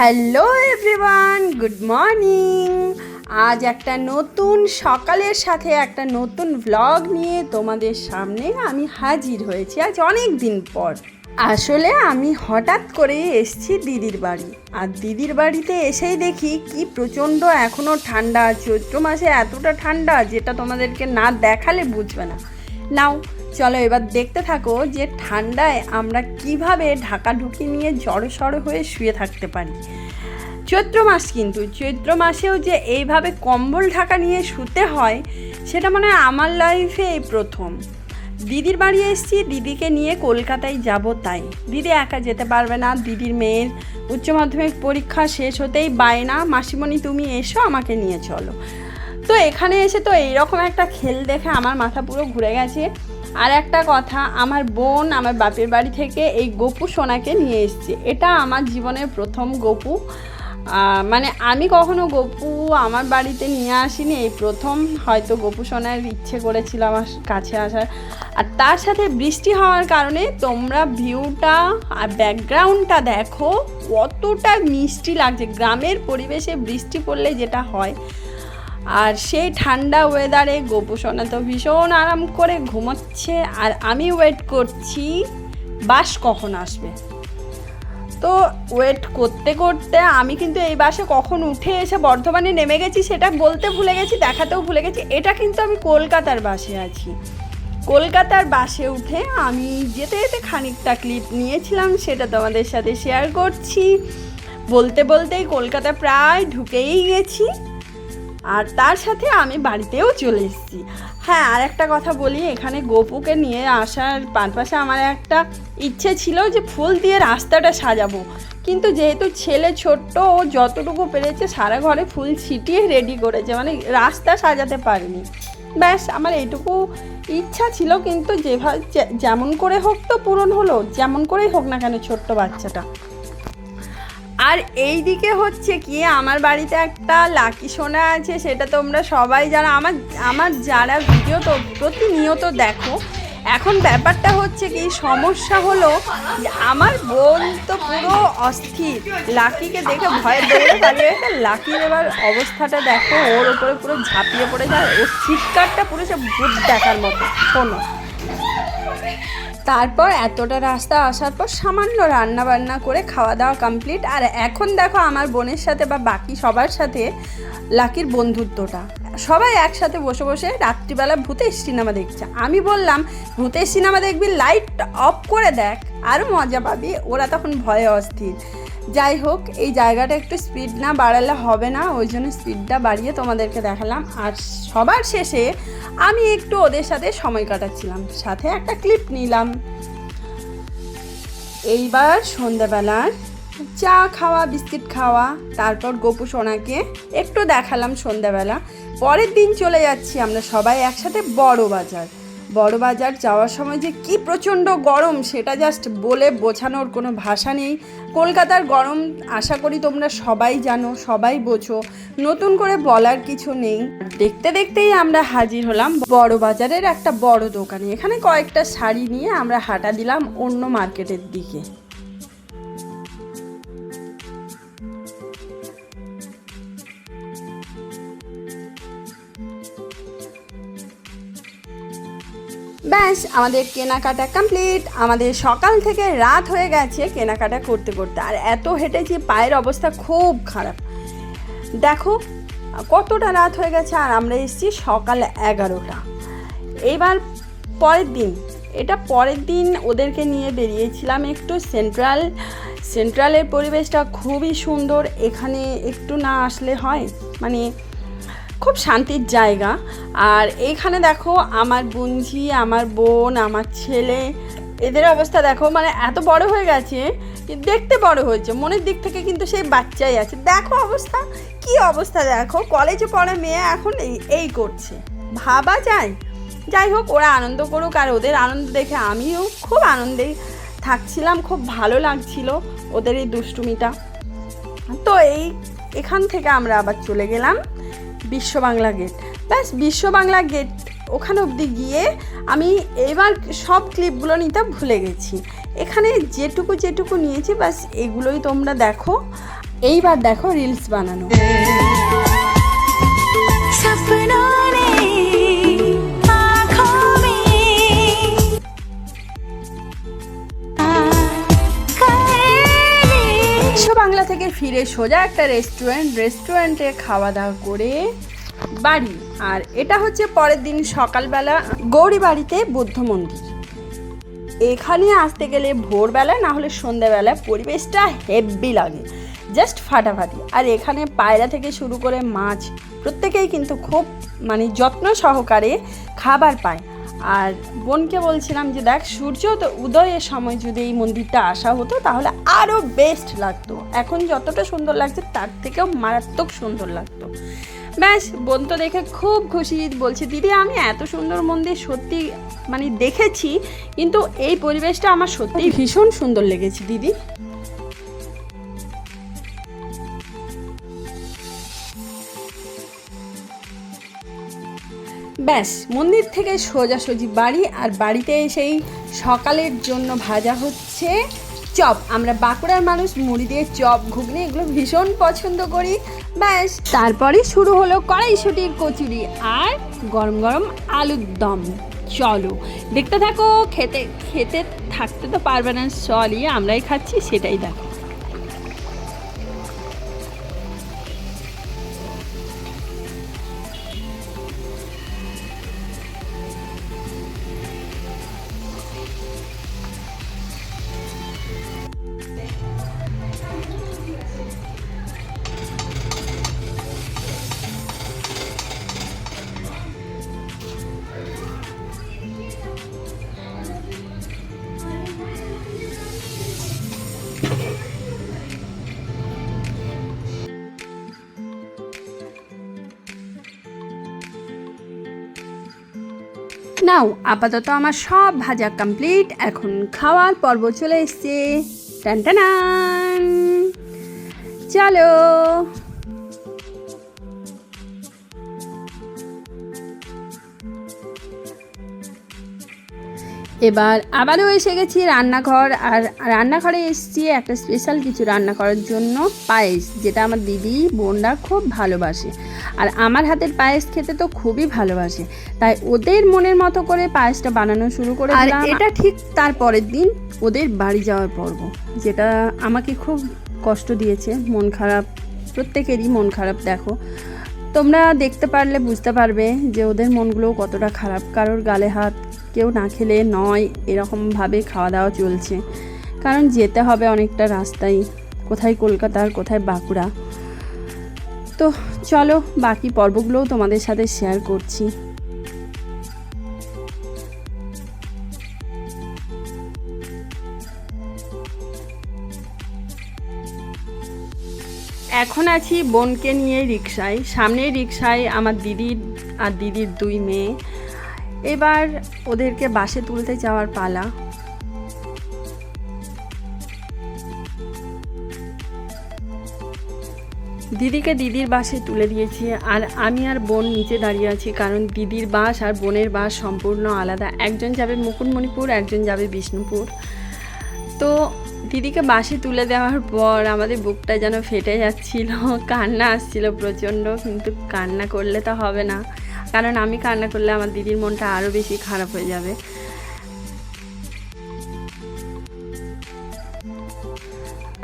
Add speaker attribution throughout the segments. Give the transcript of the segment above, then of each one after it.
Speaker 1: Hello everyone, good morning. আজ একটা নতুন সকালের সাথে একটা নতুন ভ্লগ নিয়ে তোমাদের সামনে আমি হাজির হয়েছি আজ অনেক দিন পর। আসলে আমি হঠাৎ করে এসেছি দিদির বাড়ি। আর দিদির বাড়িতে এসেই দেখি কি প্রচণ্ড এখনও ঠান্ডা, চৈত্র মাসে এতটা ঠান্ডা যেটা তোমাদেরকে না দেখালে বুঝবে না। নাও চলো এবার দেখতে থাকো যে ঠান্ডায় আমরা কীভাবে ঢাকা ঢুকি নিয়ে জড়ো সড়ো হয়ে শুয়ে থাকতে পারি। চৈত্র মাস কিন্তু, চৈত্র মাসেও যে এইভাবে কম্বল ঢাকা নিয়ে শুতে হয়, সেটা মনে হয় আমার লাইফে প্রথম। দিদির বাড়ি এসেছি, দিদিকে নিয়ে কলকাতায় যাব তাই। দিদি একা যেতে পারবে না, দিদির মেয়ের উচ্চ মাধ্যমিক পরীক্ষা শেষ হতেই বায়না মাসিমণি তুমি এসো, আমাকে নিয়ে চলো। তো এখানে এসে তো এইরকম একটা খেল দেখে আমার মাথা পুরো ঘুরে গেছে। আর একটা কথা, আমার বোন আমার বাপের বাড়ি থেকে এই গপু সোনাকে নিয়ে এসছে। এটা আমার জীবনের প্রথম গপু। মানে আমি কখনো গপু আমার বাড়িতে নিয়ে আসিনি, এই প্রথম হয়তো গপু সোনার ইচ্ছে করেছিল আমার কাছে আসার। আর তার সাথে বৃষ্টি হওয়ার কারণে তোমরা ভিউটা আর ব্যাকগ্রাউন্ডটা দেখো, কতটা মিষ্টি লাগছে। গ্রামের পরিবেশে বৃষ্টি পড়লে যেটা হয় আর সেই ঠান্ডা ওয়েদারে গোপুসোনা তো ভীষণ আরাম করে ঘুমোচ্ছে। আর আমি ওয়েট করছি, বাস কখন আসবে? তো ওয়েট করতে করতে আমি কিন্তু এই বাসে কখন উঠে এসে বর্ধমানে নেমে গেছি সেটা বলতে ভুলে গেছি, দেখাতেও ভুলে গেছি। এটা কিন্তু আমি কলকাতার বাসে আছি। কলকাতার বাসে উঠে আমি যেতে যেতে খানিকটা ক্লিপ নিয়েছিলাম, সেটা তোমাদের সাথে শেয়ার করছি। বলতে বলতেই কলকাতা প্রায় ঢুকেই গেছি। আর তার সাথে আমি বাড়িতেও চলে এসেছি। হ্যাঁ আর একটা কথা বলি, এখানে গোপুকে নিয়ে আসার পারপাশে আমার একটা ইচ্ছে ছিল যে ফুল দিয়ে রাস্তাটা সাজাবো। কিন্তু যেহেতু ছেলে ছোট্ট, ও যতটুকু পেরেছে সারা ঘরে ফুল ছিটিয়ে রেডি করেছে মানে রাস্তা সাজাতে পারেনি। ব্যাস, আমার এইটুকু ইচ্ছা ছিল, কিন্তু যেভাবে যেমন করে হোক তো পূরণ হলো, যেমন করেই হোক না কেন ছোট্ট বাচ্চাটা। আর এই দিকে হচ্ছে কি, আমার বাড়িতে একটা লাকি সোনা আছে, সেটা তোমরা সবাই যারা আমার আমার যারা ভিডিও তো প্রতিনিয়ত দেখো, এখন ব্যাপারটা হচ্ছে কি, সমস্যা হলো আমার বোন তো পুরো অস্থির। লাকিকে দেখে ভয়ে দৌড়ে পালিয়ে গেছে। লাকির এবার অবস্থাটা দেখো, ওর ওপরে পুরো ঝাঁপিয়ে পড়ে যায় ওর চিৎকারটা পুরো সে ভূত দেখার মতো। শোনো। তারপর এতটা রাস্তা আসার পর সামান্য রান্না বান্না করে খাওয়া দাওয়া কমপ্লিট আর এখন দেখো আমার বোনের সাথে বা বাকি সবার সাথে লাকির বন্ধুত্বটা। সবাই একসাথে বসে বসে রাত্রিবেলা ভূতের সিনেমা দেখছে। আমি বললাম, ভূতের সিনেমা দেখবি লাইট অফ করে দেখ আরও মজা পাবি। ওরা তখন ভয়ে অস্থির। যাই হোক, এই জায়গাটা একটু স্পিড না বাড়ালে হবে না, ওই জন্য স্পিডটা বাড়িয়ে তোমাদেরকে দেখালাম। আর সবার শেষে আমি একটু ওদের সাথে সময় কাটাচ্ছিলাম, সাথে একটা ক্লিপ নিলাম। এইবার সন্ধ্যাবেলার চা খাওয়া, বিস্কিট খাওয়া, তারপর গোপু সোনাকে একটু দেখালাম সন্ধ্যাবেলা। পরের দিন চলে যাচ্ছি আমরা সবাই একসাথে বড় বাজার। বড় বাজার যাওয়ার সময় যে কি প্রচণ্ড গরম, সেটা জাস্ট বলে বোঝানোর কোনো ভাষা নেই। কলকাতার গরম আশা করি তোমরা সবাই জানো, সবাই বোঝো। নতুন করে বলার কিছু নেই। দেখতে দেখতেই আমরা হাজির হলাম বড়বাজারের একটা বড় দোকানে। এখানে কয়েকটা শাড়ি নিয়ে আমরা হাঁটা দিলাম অন্য মার্কেটের দিকে। ব্যাস, আমাদের কেনাকাটা কমপ্লিট আমাদের সকাল থেকে রাত হয়ে গেছে কেনাকাটা করতে করতে। আর এত হেঁটেছি, পায়ের অবস্থা খুব খারাপ। দেখো, কতটা রাত হয়ে গেছে আর আমরা এসেছি সকাল এগারোটা। এবার পরের দিন। এটা পরের দিন ওদেরকে নিয়ে বেরিয়েছিলাম একটু সেন্ট্রাল সেন্ট্রালের পরিবেশটা খুবই সুন্দর। এখানে একটু না আসলে হয় মানে খুব শান্তির জায়গা। আর এইখানে দেখো আমার বুঞ্জি আমার বোন, আমার ছেলে, এদের অবস্থা দেখো মানে এত বড় হয়ে গেছে দেখতে বড় হয়েছে। মনের দিক থেকে কিন্তু সেই বাচ্চাই আছে। দেখো অবস্থা, কি অবস্থা দেখো। কলেজে পড়া মেয়ে এখন এই করছে। ভাবা যায়। যাই হোক, ওরা আনন্দ করুক আর ওদের আনন্দ দেখে আমিও খুব আনন্দে থাকছিলাম, খুব ভালো লাগছিল ওদের এই দুষ্টুমিটা। তো এই, এখান থেকে আমরা আবার চলে গেলাম। বিশ্ব বাংলা গেট। ব্যাস বিশ্ব বাংলা গেট ওখানে অবধি গিয়ে আমি এবার সব ক্লিপগুলো নিতে ভুলে গেছি। এখানে যেটুকু যেটুকু নিয়েছি, ব্যাস, এগুলোই তোমরা দেখো। এইবার দেখো রিলস বানানো। বাংলা থেকে ফিরে সোজা একটা রেস্টুরেন্ট রেস্টুরেন্টে খাওয়া দাওয়া করে বাড়ি। আর এটা হচ্ছে পরের দিন সকালবেলা গৌরী বাড়িতে বুদ্ধ মন্দির। এখানে আসতে গেলে ভোরবেলা, না হলে সন্ধ্যাবেলা পরিবেশটা হেভি লাগে জাস্ট ফাটাফাটি। আর এখানে পায়রা থেকে শুরু করে মাছ, প্রত্যেকেই কিন্তু খুব মানে যত্ন সহকারে খাবার পায়। আর বোনকে বলছিলাম যে দেখ, সূর্য তো উদয়ের সময় যদি এই মন্দিরটা আসা হতো, তাহলে আরও বেস্ট লাগতো। এখন যতটা সুন্দর লাগছে, তার থেকেও মারাত্মক সুন্দর লাগতো। ব্যাস, বোন তো দেখে খুব খুশি। বলছে, দিদি, আমি এত সুন্দর মন্দির সত্যি মানে দেখেছি, কিন্তু এই পরিবেশটা আমার সত্যি ভীষণ সুন্দর লেগেছে, দিদি। ব্যাস, মন্দির থেকে সোজাসুজি বাড়ি আর বাড়িতে এসেই সকালের জন্য ভাজা হচ্ছে চপ। আমরা বাঁকুড়ার মানুষ, মুড়ি দিয়ে চপ, ঘুগনি এগুলো ভীষণ পছন্দ করি। ব্যাস, তারপরে শুরু হলো কড়াইশুটির কচুরি আর গরম গরম আলুর দম। চলো, দেখতে থাকো, খেতে খেতে থাকতে তো পারবে না সরি আমরাই খাচ্ছি, সেটাই দেখো। নাও আপাতত আমার সব ভাজা কমপ্লিট এখন খাওয়ার পর্ব চলে এসছে। টান টান। চলো। এবার আবারও এসে গেছি রান্নাঘর আর রান্নাঘরে এসেছি একটা স্পেশাল কিছু রান্না করার জন্য পায়েস যেটা আমার দিদি বোনরা খুব ভালোবাসে। আর আমার হাতের পায়েস খেতে তো খুবই ভালোবাসে। তাই ওদের মনের মতো করে পায়েসটা বানানো শুরু করে আর এটা ঠিক তার পরের দিন ওদের বাড়ি যাওয়ার পর্ব যেটা আমাকে খুব কষ্ট দিয়েছে। মন খারাপ প্রত্যেকেরই মন খারাপ দেখো। তোমরা দেখতে পারলে বুঝতে পারবে যে ওদের মনগুলো কতটা খারাপ। কারোর গালে হাত কেউ না খেলে নয়, এরকমভাবে খাওয়া দাওয়া চলছে। কারণ যেতে হবে অনেকটা রাস্তায়। কোথায় কলকাতার কোথায় বাঁকুড়া। তো চলো, বাকি পর্বগুলোও তোমাদের সাথে শেয়ার করছি। এখন আছি বোনকে নিয়ে রিক্সায় সামনের রিক্সায় আমার দিদির আর দিদির দুই মেয়ে। এবার ওদেরকে বাসে তুলতে যাওয়ার পালা। দিদিকে দিদির বাসে তুলে দিয়েছি আর আমি আর বোন নিচে দাঁড়িয়ে আছি কারণ দিদির বাস আর বোনের বাস সম্পূর্ণ আলাদা। একজন যাবে মুকুটমণিপুর, একজন যাবে বিষ্ণুপুর। তো দিদিকে বাসে তুলে দেওয়ার পর আমাদের বুকটা যেন ফেটে যাচ্ছিল, কান্না আসছিল প্রচণ্ড, কিন্তু কান্না করলে তো হবে না। কারণ আমি কান্না করলে আমার দিদির মনটা আরও বেশি খারাপ হয়ে যাবে।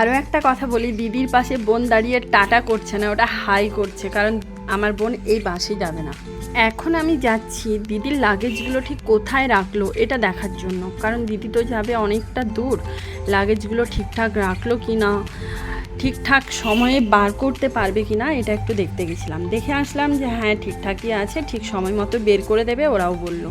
Speaker 1: আরও একটা কথা বলি, দিদির পাশে বোন দাঁড়িয়ে টাটা করছে না, ওটা হাই করছে, কারণ আমার বোন এই বাসে যাবে না। এখন আমি যাচ্ছি, দিদির লাগেজগুলো ঠিক কোথায় রাখল এটা দেখার জন্য, কারণ দিদি তো যাবে অনেকটা দূর, লাগেজগুলো ঠিকঠাক রাখল কি না ঠিকঠাক সময়ে বার করতে পারবে কি না এটা একটু দেখতে গেছিলাম। দেখে আসলাম যে হ্যাঁ ঠিকঠাকই আছে, ঠিক সময় মতো বের করে দেবে, ওরাও বলল।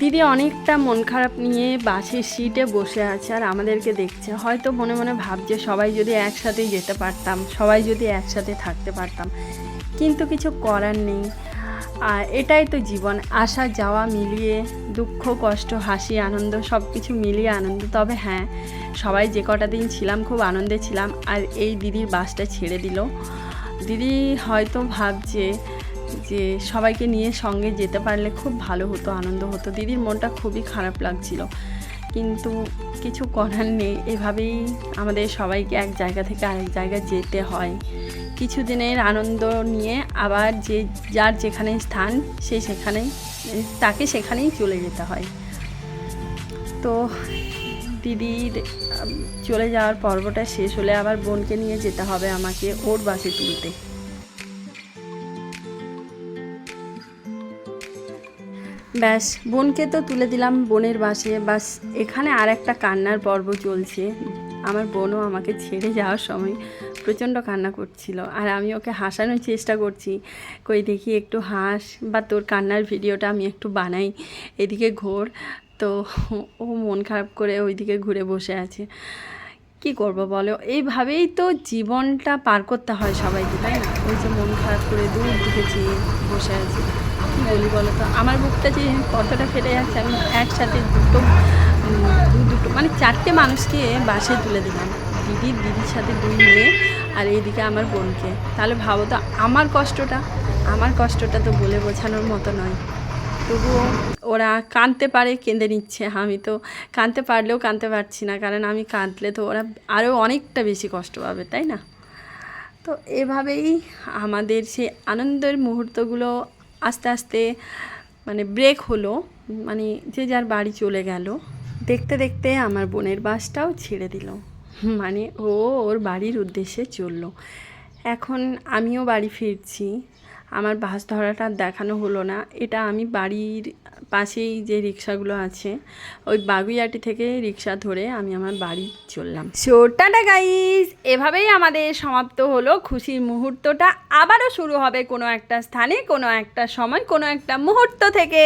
Speaker 1: দিদি অনেকটা মন খারাপ নিয়ে বাসের সিটে বসে আছে আর আমাদেরকে দেখছে। হয়তো মনে মনে ভাবছে সবাই যদি একসাথেই যেতে পারতাম, সবাই যদি একসাথে থাকতে পারতাম। কিন্তু কিছু করার নেই। আর এটাই তো জীবন, আসা, যাওয়া মিলিয়ে দুঃখ, কষ্ট, হাসি, আনন্দ সব কিছু মিলিয়ে আনন্দ। তবে হ্যাঁ সবাই যে কটা দিন ছিলাম খুব আনন্দে ছিলাম আর এই দিদির বাসটা ছেড়ে দিল। দিদি হয়তো ভাবছে যে সবাইকে নিয়ে সঙ্গে যেতে পারলে খুব ভালো হতো, আনন্দ হতো। দিদির মনটা খুবই খারাপ লাগছিল। কিন্তু কিছু করার নেই। এভাবেই আমাদের সবাইকে এক জায়গা থেকে আরেক জায়গায় যেতে হয়। কিছু দিনের আনন্দ নিয়ে আবার যে যার যেখানে স্থান, সে সেখানেই, তাকে সেখানেই চলে যেতে হয়। তো দিদির চলে যাওয়ার পর্বটা শেষ হলে আবার বোনকে নিয়ে যেতে হবে আমাকে ওর বাসে তুলতে। ব্যাস, বোনকে তো তুলে দিলাম বোনের বাসে। বাস এখানে আর একটা কান্নার পর্ব চলছে। আমার বোনও আমাকে ছেড়ে যাওয়ার সময় প্রচণ্ড কান্না করছিল। আর আমি ওকে হাসানোর চেষ্টা করছি। কই, দেখি একটু হাস, বা তোর কান্নার ভিডিওটা আমি একটু বানাই। এদিকে ঘোর, তো ও মন খারাপ করে ওইদিকে ঘুরে বসে আছে। কি করব বলো? এইভাবেই তো জীবনটা পার করতে হয় সবাইকে, তাই না? ওই যে মন খারাপ করে দূর দিকে চেয়ে বসে আছে। কী বলি বলো তো আমার বুকটা যে কতটা ফেটে যাচ্ছে, আমি একসাথে দুটো দুটো মানে চারটে মানুষকে বাসে তুলে দিলাম। দিদির দিদির সাথে দুই মেয়ে আর এইদিকে আমার বোনকে। তাহলে ভাবো তো, আমার কষ্টটা আমার কষ্টটা তো বলে বোঝানোর মতো নয়। তবুও ওরা কাঁদতে পারে, কেঁদে নিচ্ছে। আমি তো কাঁদতে পারলেও কাঁদতে পারছি না, কারণ আমি কাঁদলে তো ওরা আরও অনেকটা বেশি কষ্ট পাবে, তাই না? তো এভাবেই আমাদের সেই আনন্দের মুহূর্তগুলো আস্তে আস্তে মানে ব্রেক হলো মানে যে যার বাড়ি চলে গেল, দেখতে দেখতে আমার বোনের বাসটাও ছেড়ে দিল। মানে ও ওর বাড়ির উদ্দেশ্যে চলল। এখন আমিও বাড়ি ফিরছি। আমার বাস ধরাটা দেখানো হলো না। এটা আমি বাড়ির পাশেই যে রিক্সাগুলো আছে, ওই বাগুইয়াটি থেকে রিক্সা ধরে আমি আমার বাড়ি চললাম। সো টাটা গাইস এভাবেই আমাদের সমাপ্ত হলো। খুশির মুহূর্তটা আবারও শুরু হবে কোনো একটা স্থানে, কোনো একটা সময়, কোনো একটা মুহূর্ত থেকে।